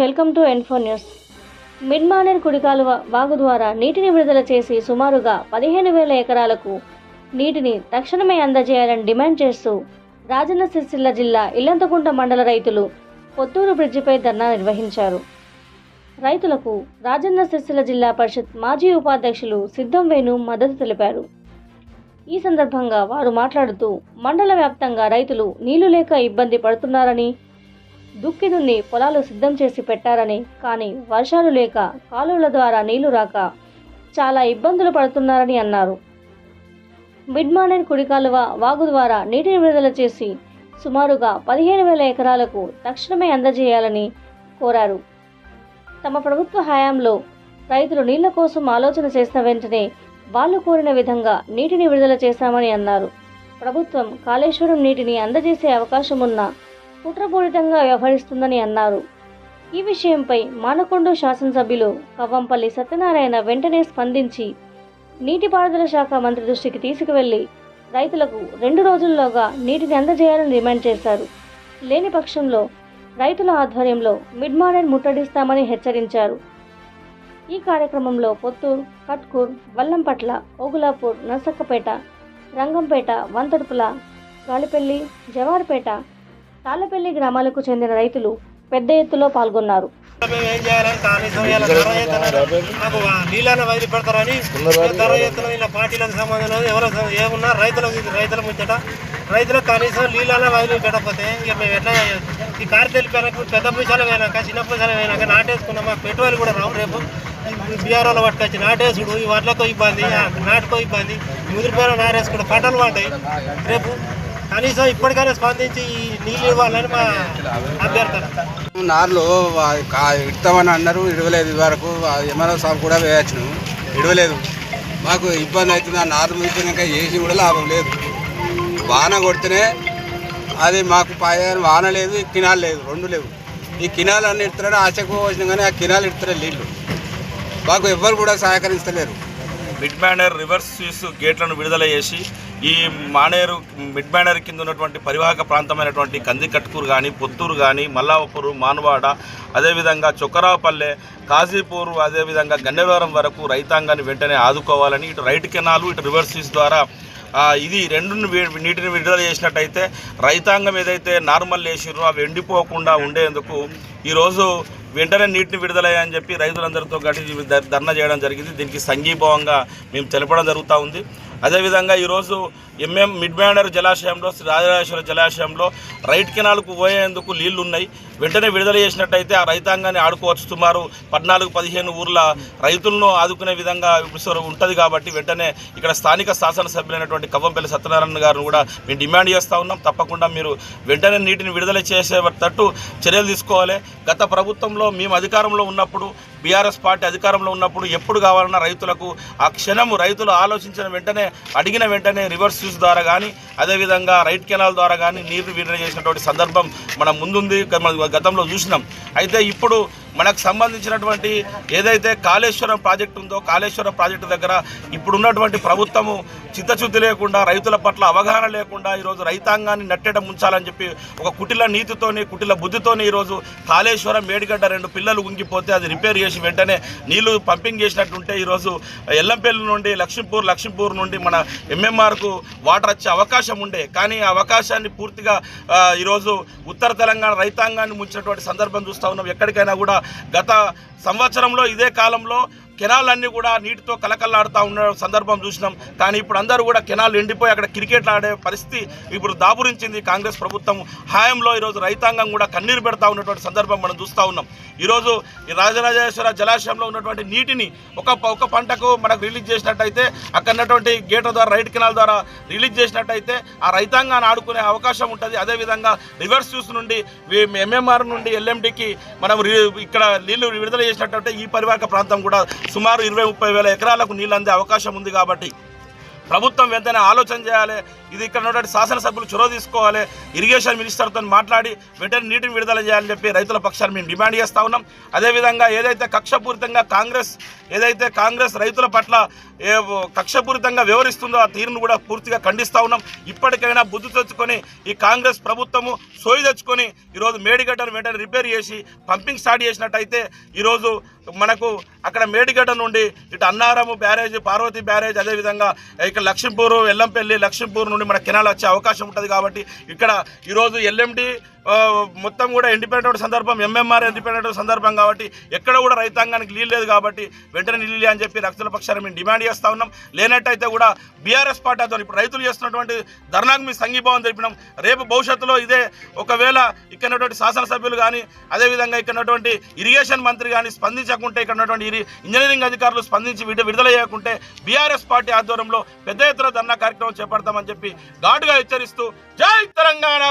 Welcome to info news Mid Manair కుడికాలువ వాగు ద్వారా నీటిని విడుదల చేసి సుమారుగా పదిహేను వేల ఎకరాలకు నీటిని తక్షణమే అందజేయాలని డిమాండ్ చేస్తూ రాజన్న సిరిసిల్ల జిల్లా ఇల్లంతకుంట మండల రైతులు పొత్తూరు బ్రిడ్జిపై ధర్నా నిర్వహించారు. రైతులకు రాజన్న సిరిసిల్ల జిల్లా పరిషత్ మాజీ ఉపాధ్యక్షులు సిద్ధం వేణు మద్దతు తెలిపారు. ఈ సందర్భంగా వారు మాట్లాడుతూ మండల వ్యాప్తంగా రైతులు నీళ్ళు లేక ఇబ్బంది పడుతున్నారని దుక్కి దున్ని పొలాలు సిద్ధం చేసి పెట్టారని కానీ వర్షాలు లేక కాలువల ద్వారా నీళ్ళు రాక చాలా ఇబ్బందులు పడుతున్నారని అన్నారు. మిడ్మానెన్ కుడి కాలువ వాగు ద్వారా నీటిని విడుదల చేసి సుమారుగా పదిహేను వేల ఎకరాలకు తక్షణమే అందజేయాలని కోరారు. తమ ప్రభుత్వ హయాంలో రైతులు నీళ్ళ కోసం ఆలోచన చేసిన వెంటనే వాళ్ళు కోరిన విధంగా నీటిని విడుదల చేశామని అన్నారు. ప్రభుత్వం కాళేశ్వరం నీటిని అందజేసే అవకాశం ఉన్నా కుట్రపూరితంగా వ్యవహరిస్తుందని అన్నారు. ఈ విషయంపై మానకొండ శాసనసభ్యులు కవ్వంపల్లి సత్యనారాయణ వెంటనే స్పందించి నీటిపారుదల శాఖ మంత్రి దృష్టికి తీసుకువెళ్ళి రైతులకు రెండు రోజుల్లోగా నీటిని అందజేయాలని డిమాండ్ చేశారు. లేని పక్షంలో రైతుల ఆధ్వర్యంలో మిడ్మానేర్ ముట్టడిస్తామని హెచ్చరించారు. ఈ కార్యక్రమంలో పొత్తూరు కట్కూర్ వల్లంపట్ల ఓగులాపూర్ నర్సక్కపేట రంగంపేట వంతడుపుల గాలిపల్లి జవార్పేట తాళ్ళపల్లి గ్రామాలకు చెందిన రైతులు పెద్ద ఎత్తులో పాల్గొన్నారు. మేము ఏం చేయాలని కనీసం నీళ్ళని పెడతారని ధర ఎత్తనం ఇలా పార్టీలకు సంబంధం లేదు ఎవరో ఏమున్నా రైతులకు రైతుల ముచ్చట రైతులకు కనీసం నీళ్ళని వదిలి పెట్టకపోతే ఇక మేము ఎట్లా ఈ కారు తెలిపాక పెద్ద పూసాలు పోయినాక చిన్న పూసాలు పోయినాక నాటేసుకున్నాం మాకు పెట్టుబడి కూడా రావు రేపు బీఆర్ఓలో పట్టుకొచ్చి నాటేసుడు ఈ వడ్లతో ఇబ్బంది నాటుకో ఇబ్బంది ముదిరిపోయిన నారేసుకుంటే పంటలు పండాయి రేపు కనీసం ఇప్పటికైనా స్పందించి ఈ నీళ్ళు ఇవ్వాలని మా అభ్యర్థన. నార్లు ఇడతామని అన్నారు ఇడవలేదు ఇదివరకు. ఎంఆర్ఓ సాబ్ కూడా వేయచ్చును. ఇడవలేదు. మాకు ఇబ్బంది అవుతుంది. ఆ నారు మీదక వేసి కూడా లాభం లేదు. వాన కొడితేనే అది మాకు వాన లేదు కినాలు లేదు రెండు లేవు. ఈ కినాలు అన్ని ఇడతారని ఆశకు వచ్చినా కానీ ఆ కినాలు ఇడతారే నీళ్ళు మాకు ఎవ్వరు కూడా సహకరిస్తలేరు మిడ్ బ్యానర్ రివర్స్ గేట్లను విడుదల చేసి ఈ మానేరు మిడ్ బ్యానర్ కింద ఉన్నటువంటి పరివాహక ప్రాంతమైనటువంటి కందికట్కూరు కానీ పొత్తూరు కానీ మల్లావపూరు మానువాడ అదేవిధంగా చొక్కరావుపల్లె కాజీపూర్ అదేవిధంగా గన్నవరం వరకు రైతాంగాన్ని వెంటనే ఆదుకోవాలని ఇటు రైట్ కెనాలు ఇటు రివర్సీస్ ద్వారా ఇది రెండును నీటిని విడుదల చేసినట్టయితే రైతాంగం ఏదైతే నార్మల్ వేసిరో అవి ఎండిపోకుండా ఉండేందుకు ఈరోజు వెంటనే నీటిని విడుదలయ్యని చెప్పి రైతులందరితో కలిసి ధర్నా చేయడం జరిగింది. దీనికి సంఘీభావంగా మేము తెలపడం జరుగుతూ ఉంది. అదేవిధంగా ఈరోజు ఎంఎం మిడ్ మేడర్ జలాశయంలో శ్రీ రాజరాజేశ్వర జలాశయంలో రైట్ కెనాల్కు పోయేందుకు నీళ్ళు ఉన్నాయి వెంటనే విడుదల చేసినట్టయితే ఆ రైతాంగాన్ని ఆడుకోవచ్చు సుమారు పద్నాలుగు పదిహేను ఊర్ల రైతులను ఆదుకునే విధంగా ఇప్పుడు ఉంటుంది కాబట్టి వెంటనే ఇక్కడ స్థానిక శాసనసభ్యులైనటువంటి కవ్వంపల్లి సత్యనారాయణ గారిని కూడా మేము డిమాండ్ చేస్తూ ఉన్నాం. తప్పకుండా మీరు వెంటనే నీటిని విడుదల చేసేటట్టు చర్యలు తీసుకోవాలి. గత ప్రభుత్వంలో మేము అధికారంలో ఉన్నప్పుడు బీఆర్ఎస్ పార్టీ అధికారంలో ఉన్నప్పుడు ఎప్పుడు కావాలన్నా రైతులకు ఆ క్షణము రైతులు ఆలోచించిన వెంటనే అడిగిన వెంటనే రివర్స్ యూస్ ద్వారా కానీ అదేవిధంగా రైట్ కెనాల్ ద్వారా కానీ నీరు విడుదల చేసినటువంటి సందర్భం మనం ముందుంది. మనం గతంలో చూసినాం. అయితే ఇప్పుడు మనకు సంబంధించినటువంటి ఏదైతే కాళేశ్వరం ప్రాజెక్టు ఉందో కాళేశ్వరం ప్రాజెక్టు దగ్గర ఇప్పుడున్నటువంటి ప్రభుత్వము చిత్తశుద్ధి లేకుండా రైతుల పట్ల అవగాహన లేకుండా ఈరోజు రైతాంగాన్ని నట్టేట ఉంచాలని చెప్పి ఒక కుటిల నీతితోని కుటిల బుద్ధితోని ఈరోజు కాళేశ్వరం మేడిగడ్డ రెండు పిల్లలు ఉంగిపోతే అది రిపేర్ చేసి వెంటనే నీళ్ళు పంపింగ్ చేసినట్టుంటే ఈరోజు ఎల్లంపల్లి నుండి లక్ష్మీపూర్ లక్ష్మీపూర్ నుండి మన ఎంఎంఆర్కు వాటర్ వచ్చే అవకాశం ఉండే. కానీ ఆ అవకాశాన్ని పూర్తిగా ఈరోజు ఉత్తర తెలంగాణ రైతాంగాన్ని ముంచినటువంటి సందర్భం చూస్తూ ఉన్నాం. ఎక్కడికైనా కూడా గత సంవత్సరంలో ఇదే కాలంలో కెనాల్ అన్నీ కూడా నీటితో కలకల్లాడుతూ ఉన్న సందర్భం చూసినాం. కానీ ఇప్పుడు అందరూ కూడా కెనాల్ ఎండిపోయి అక్కడ క్రికెట్ ఆడే పరిస్థితి ఇప్పుడు దాపురించింది కాంగ్రెస్ ప్రభుత్వం. హాయంలో ఈరోజు రైతాంగం కూడా కన్నీరు పెడతా ఉన్నటువంటి సందర్భం మనం చూస్తూ ఉన్నాం. ఈరోజు ఈ రాజరాజేశ్వర జలాశయంలో ఉన్నటువంటి నీటిని ఒక ఒక పంటకు మనకు రిలీజ్ చేసినట్టయితే అక్కడ ఉన్నటువంటి గేట్ల ద్వారా రైట్ కెనాల్ ద్వారా రిలీజ్ చేసినట్టయితే ఆ రైతాంగాన్ని ఆడుకునే అవకాశం ఉంటుంది. అదేవిధంగా రివర్స్ యూస్ నుండి ఎంఎంఆర్ నుండి ఎల్ఎండికి మనం రి- ఇక్కడ నీళ్ళు విడుదల చేసినట్టయితే ఈ పరివాహక ప్రాంతం కూడా సుమారు ఇరవై ముప్పై వేల ఎకరాలకు నీళ్ళు అందే అవకాశం ఉంది కాబట్టి ప్రభుత్వం వెంటనే ఆలోచన చేయాలి. ఇది ఇక్కడ ఉన్నటువంటి శాసనసభ్యులు చొరవ తీసుకోవాలి. ఇరిగేషన్ మినిస్టర్తో మాట్లాడి వెంటనే నీటిని విడుదల చేయాలని చెప్పి రైతుల పక్షాన్ని మేము డిమాండ్ చేస్తా ఉన్నాం. అదేవిధంగా ఏదైతే కక్షపూరితంగా కాంగ్రెస్ ఏదైతే కాంగ్రెస్ రైతుల పట్ల ఏ కక్షపూరితంగా వ్యవహరిస్తుందో ఆ తీరును కూడా పూర్తిగా ఖండిస్తూ ఉన్నాం. ఇప్పటికైనా బుద్ధి తెచ్చుకొని ఈ కాంగ్రెస్ ప్రభుత్వము సోయి తెచ్చుకొని ఈరోజు మేడిగడ్డను వెంటనే రిపేర్ చేసి పంపింగ్ స్టార్ట్ చేసినట్టయితే ఈరోజు మనకు అక్కడ మేడిగడ్డ నుండి ఇటు అన్నారము బ్యారేజ్ పార్వతి బ్యారేజ్ అదేవిధంగా ఇక్కడ లక్ష్మీపూర్ ఎల్లంపల్లి లక్ష్మీపూర్ నుండి మన కెనాల్ వచ్చే అవకాశం ఉంటుంది కాబట్టి ఇక్కడ ఈరోజు ఎల్ఎండి మొత్తం కూడా ఇండిపెండెంట్ సందర్భం ఎంఎంఆర్ ఇండిపెండెంట్ సందర్భం కాబట్టి ఎక్కడ కూడా రైతాంగానికి నీళ్ళు లేదు కాబట్టి వెంటనే నీళ్ళు అని చెప్పి రక్తుల పక్షాన్ని మేము డిమాండ్ చేస్తా ఉన్నాం. లేనట్టయితే కూడా బీఆర్ఎస్ పార్టీ ఆధ్వర్యం ఇప్పుడు రైతులు చేస్తున్నటువంటి ధర్నాకు మీ సంఘీభావం తెలిపినాం. రేపు భవిష్యత్తులో ఇదే ఒకవేళ ఇక్కడ శాసనసభ్యులు కానీ అదేవిధంగా ఇక్కడ ఇరిగేషన్ మంత్రి కానీ స్పందించకుంటే ఇక్కడ ఇంజనీరింగ్ అధికారులు స్పందించి విడుదల విడుదల చేయకుంటే బీఆర్ఎస్ పార్టీ ఆధ్వర్యంలో పెద్ద ఎత్తున ధర్నా కార్యక్రమం చేపడతామని చెప్పి ఘాటుగా హెచ్చరిస్తూ జై తెలంగాణ!